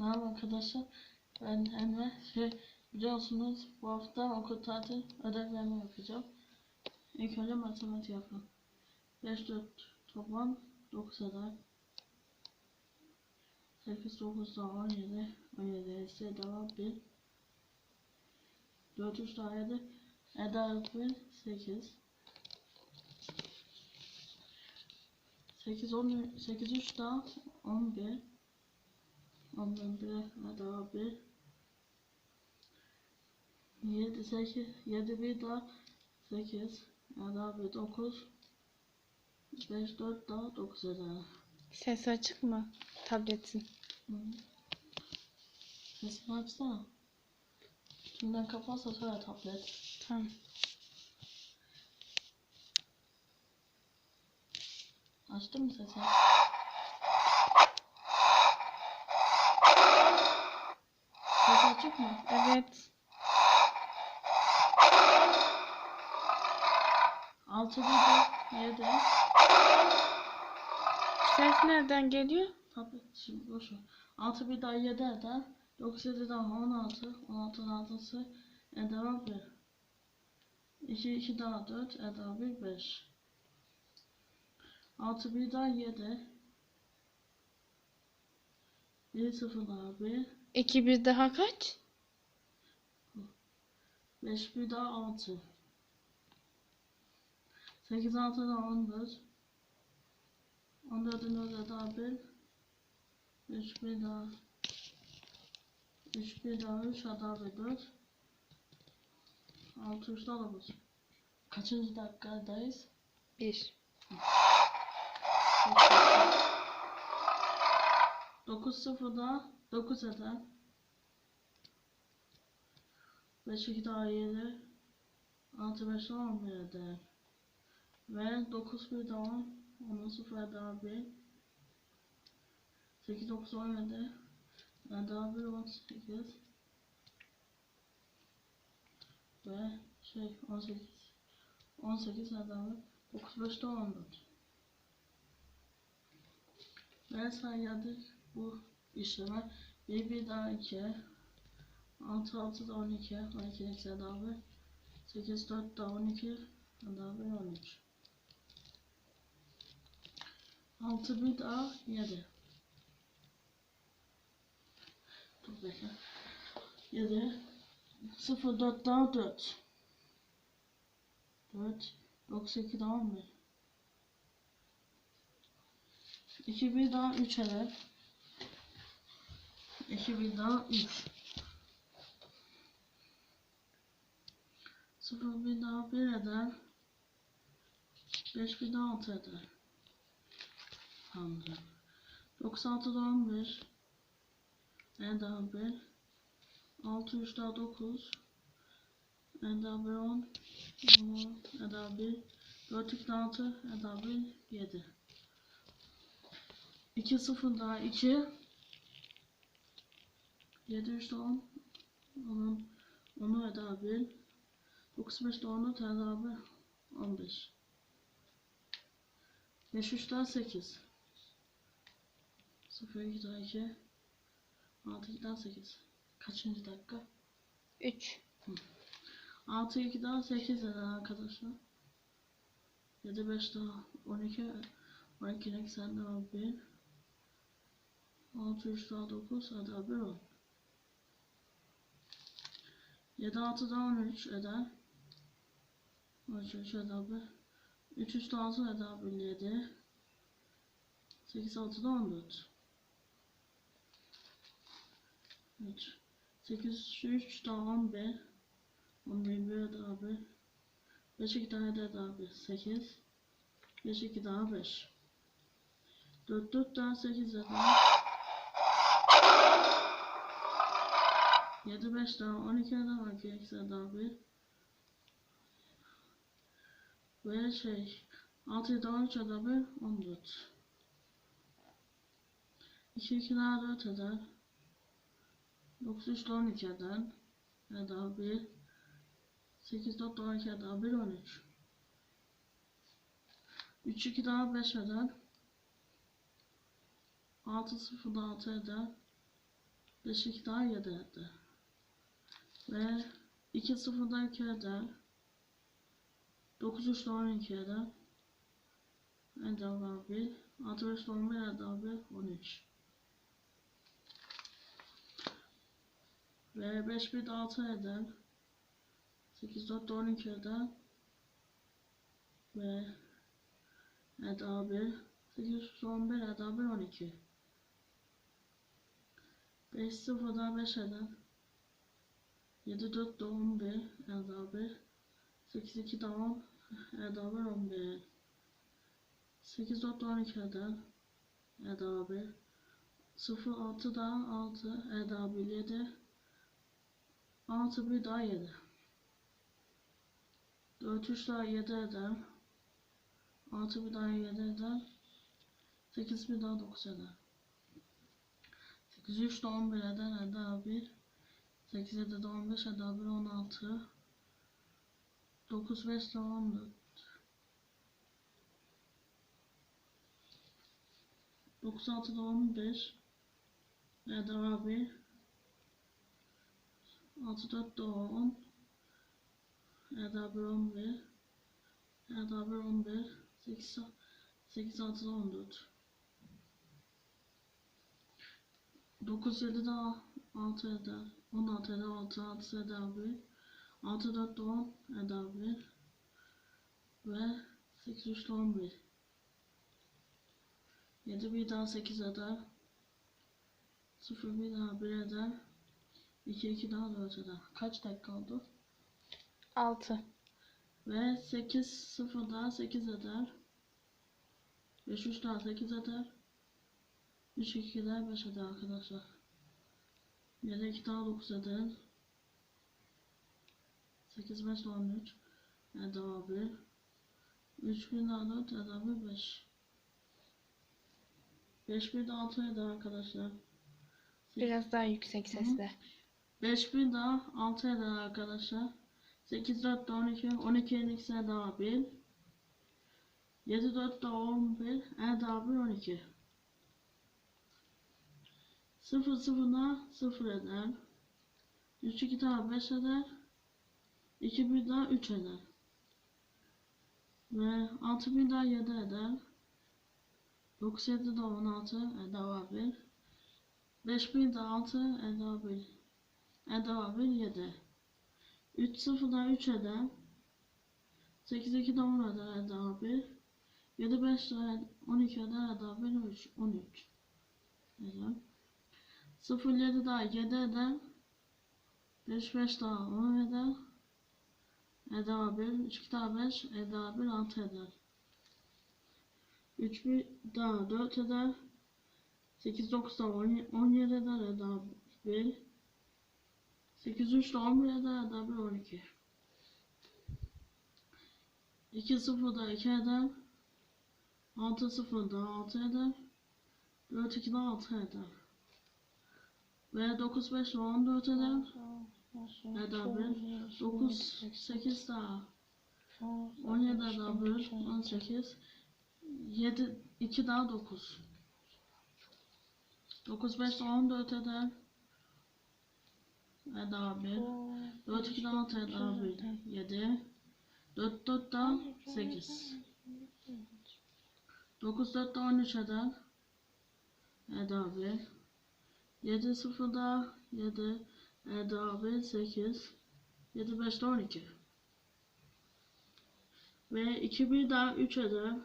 Merhaba arkadaşlar. Ben Emre. Şey, biliyorsunuz bu hafta okul tatil ödevlerimi yapacağım. İlk önce matematik yapalım. 5 4 toplam 9 eder. 8 9 daha 17. 17 ise devam 1. 4 3 daha 7. Eder 1 8. 8 10 8 3 daha 11. Ondan bir daha bir. Yedi sekiz. Yedi bir daha sekiz. Daha bir dokuz. Beş dört daha dokuz eder. Ses açık mı? Tabletin. Hı. Sesini açsana. Şimdiden kapatsa sonra tablet. Tamam. Açtın mı sesini? Açık mı? Evet. Altı bir de yedi. Ses nereden geliyor? Tabii şimdi boş ver. 6 bir daha 7 eder. 9 7 daha 16. 16 altısı eder 1. 2 2 daha 4 eder 1 5. 6 bir daha 7. 1 0 daha 1. 2 bir daha kaç? 5 bir daha 6. 8 6 daha 14. 14'ün 4 daha 1. 3 bir daha 3 bir daha 3 daha bir 4. 6 3 daha 9. Kaçıncı dakikadayız? 1. 9 0 daha 9 eder. 5 2 daha 7. 6 5 daha 11 eder. Ve 9 1 daha 10. 10 0 daha 1. 8 9 17. Daha 1 18. Ve şey 18. 18 daha 1. 9 5 daha 14. Ve sayıyorduk bu işleme. 1 1 daha 2 6 6 da 12 12 eksi 1 8 4 da 12 daha 1 13 6 1 daha 7 Dur bekle. 7 0 4 daha 4 4 92 daha 11 2 1 daha 3 eder 2 1 daha 3 0 1 daha 1 eder. 5 1 daha 6 eder. Tamamdır. 96 daha 11 E daha 1 6 3 daha 9 E daha 1 10 E daha 1 4 2 daha 6 E daha 1 7 2 0 daha 2 7 3 daha 10 10 10'u eda 1 9 5 daha 14 eda 1 15 5 3 daha 8 0 2 daha 2 6 2 daha 8 Kaçıncı dakika? 3. 6 2 daha 8 eder arkadaşlar. 7 5 daha. 12 12 eksen daha 1 6 3 daha 9 eder 1 10 7 6 daha 13 eder. 13 3 eder 1 3 3 daha 6 eder 1 7 8 6 daha 14 3 8 3 daha 11 11 1 eder 1 5 2 daha eder 1 8 5 2 daha 5 4 4 daha 8 eder 7 5 daha 12 eder 12 eksi eder 1 ve şey 6 daha 13 eder 1 14 2 2 daha 4 eder. 9 3 daha 12 eder eder 1 8 4 daha 12 eder 1 13 3 2 daha 5 eder. 6 0 daha 6 eder. 5 2 daha 7 eder. Ve 2 0 da 2 eder. 9 3 da 12 eder. Eder abi. 6 5 da 11 eder abi. 13. Ve 5 1 de 6 eder. 8 4 da 12 eder. Ve eder abi. 8 3 da 11 eder abi 12. 5 0 da 5 eder. 7 4 da 11 eder abi. 8 2 da 10 eder abi 11. 8 4 da 12 eder. Abi. 0 6 da 6 eder abi 7. 6 bir daha 7. 4 3 daha 7 eder. 6 bir daha 7 eder. 8 bir daha 9 eder. 8 3 de 11 eder eder 1. 8 7 de 15 eder 1 16. 9 5 de 14. 9 6 da 15. Eder abi. 6 4 de 10. Eder 1 11. Eder 1 11. 8 8 6 da 14. 9 7 daha 6 eder. 16 eder 6 6 eder 1. 6 4 de 10 eder 1. Ve 8 3 de 11. 7 bir daha 8 eder. 0 bir daha 1 eder. 2 2 daha 4 eder. Kaç dakika oldu? 6. Ve 8 0 daha 8 eder. 5 3 daha 8 eder. 3 2 daha 5 eder arkadaşlar. 7 2 daha 9 eder. 8 5 daha 13 eder abi. 3 1 daha 4 eder abi 5. 5 1 daha 6 eder arkadaşlar. Biraz daha yüksek sesle. 5 1 daha 6 eder arkadaşlar. 8 4 da 12. 12 12 eder abi. 7 4 da 11 eder abi 12. 0 0 da 0 eder. 3 2 daha 5 eder. 2 1 daha 3 eder. Ve 6 1 daha 7 eder. 9 7 daha 16 eder abi. 5 1 daha 6 eder abi. Eder 7. 3 0 daha 3 eder. 8 2 daha 10 eder eder abi. 7 5 daha 12 eder eder abi 13. 13. Eder. 0 7 daha 7 eder. 5 5 daha 10 eder. Eder abi 3 2 daha 5 eder abi 6 eder. 3 1 daha 4 eder. 8 9 daha 17 eder eder abi. 8 3 ile 11 eder eder 1 12. 2 0 da 2 eder. 6 0 da 6 eder. 4 2 de 6 eder. Ve 9 5 ile 14 eder. Eder 1. 9 8 daha 17 eder 1 18. 7 2 daha 9. 9 5 ile 14 eder. Eder 1. 4 2 daha 6 eder 1. 7. 4 4 daha 8. 9 4 daha 13 eder. Eder 1. 7 0 daha 7 eder 1 8. 7 5 daha 12. Ve 2 1 daha 3 eder.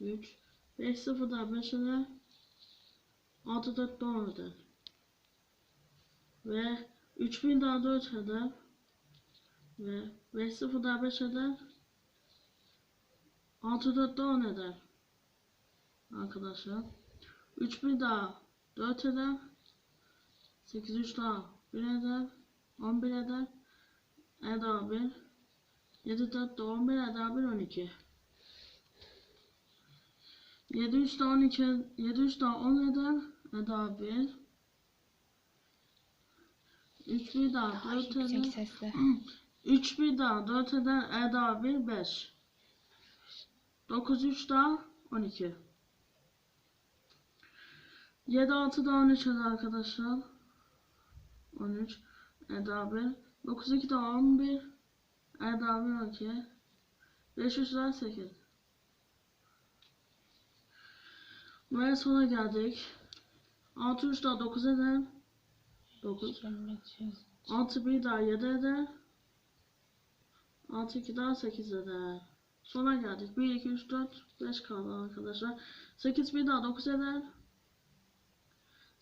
3. 5 0 daha 5 eder. 6 4 daha 10 eder. Ve 3000 daha 4 eder. Ve 5 0 daha 5 eder. 6 4 daha 10 eder. Arkadaşlar. 3000 daha 4 eder. 8 3 daha 1 eder. 11 eder. Eder 1. 7 4 daha 11 eder 1 12. 7 3 daha 12 7 3 daha 10 eder. Eder 1. 3 bir daha Daha 4 yüksek eder. sesle. 3 bir daha 4 eder. Eder 1 5. 9 3 daha 12. 7 6 daha 13 eder arkadaşlar. 13. Eda 1. 9 2 daha 11. Eda 1 12. 5 3 daha 8. Ve sona geldik. 6 3 daha 9 eder. 9. 6 1 daha 7 eder. 6 2 daha 8 eder. Sona geldik. 1 2 3 4 5 kaldı arkadaşlar. 8 1 daha 9 eder.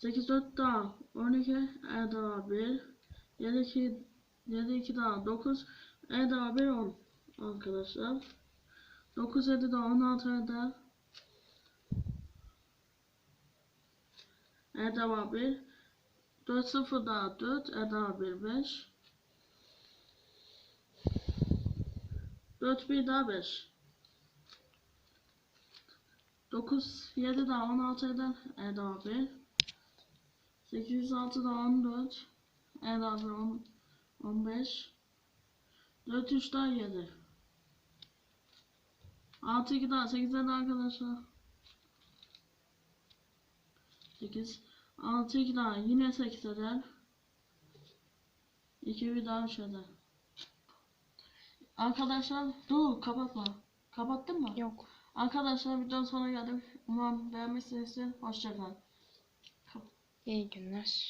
8 4 daha. 12 E daha 1 7 2 7 2 daha 9 E daha 1 10 arkadaşlar. 9 7 daha 16 eder E daha. 1 4 0 daha 4 E daha 1 5 4 1 daha 5 9 7 daha 16 eder E daha. 1 806 da 14. En az 10, 15. 4 3 daha 7. 6 2 daha 8 daha arkadaşlar. 8. 6 2 daha yine 8 eder. 2 bir daha 3 eder. Arkadaşlar dur kapatma. Kapattın mı? Yok. Arkadaşlar videonun sonuna geldik. Umarım beğenmişsinizdir. Hoşçakalın. İyi günler.